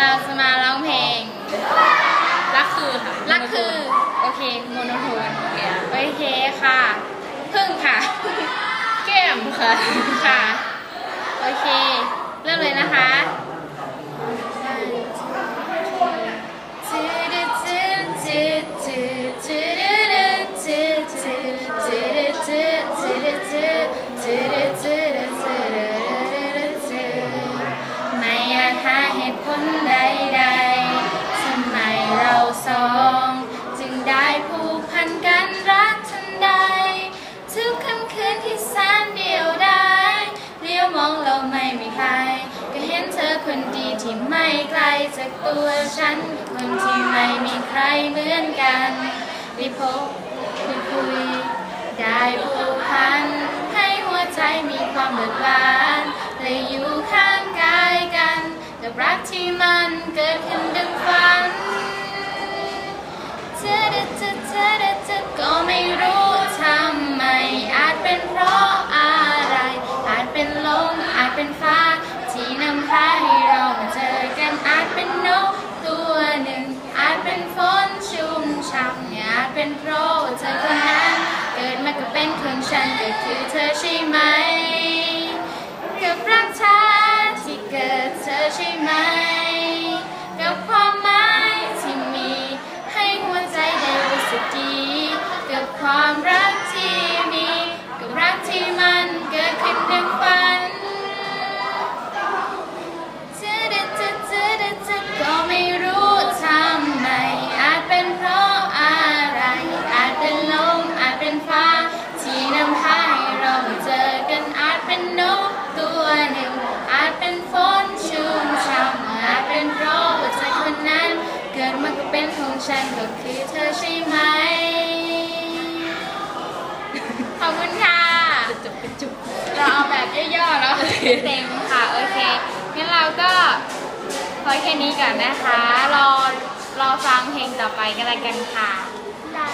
เราจะมาร้องเพลง รักคือค่ะรักคือ โอเค โมโนโทน โอเคค่ะ พึ่งค่ะ แก้มค่ะ ค่ะ โอเค เริ่มเลยนะคะ เหตุผลใดๆทำไมเราสอง จึงได้ผูกพันกันรักทันใด ทุกค่ำคืนที่แสนเดียวดายเลี้ยวมองเราไม่มีใคร ก็เห็นเธอคนดีที่ไม่ไกลจากตัวฉัน คนที่ไม่มีใครเหมือนกันได้พบคุยคุย ได้ผูกพัน ให้หัวใจมีความเบิกบานและอยู่ เป็นฟ้า ที่นำพาให้เรามาเจอกันอาจเป็นนกตัวหนึ่ง อาจเป็นฝนชุ่มฉ่ำอาจเป็นเพราะเธอคนนั้น เกิดมาก็เป็นของฉันก็คือเธอใช่ไหมกับรักเธอที่เกิดเธอใช่ไหมกับความหมายที่มี ให้หัวใจได้รู้สึกดีกับความรัก ฉันก็คือเธอใช่ไหม ขอบคุณค่ะจบเป็นจุบเราเอาแบบย่อๆแล้วเต็มค่ะ โอเค งั้นเราก็พอแค่นี้ก่อนนะคะ รอ รอฟังเพลงต่อไปกันเลยกันค่ะได้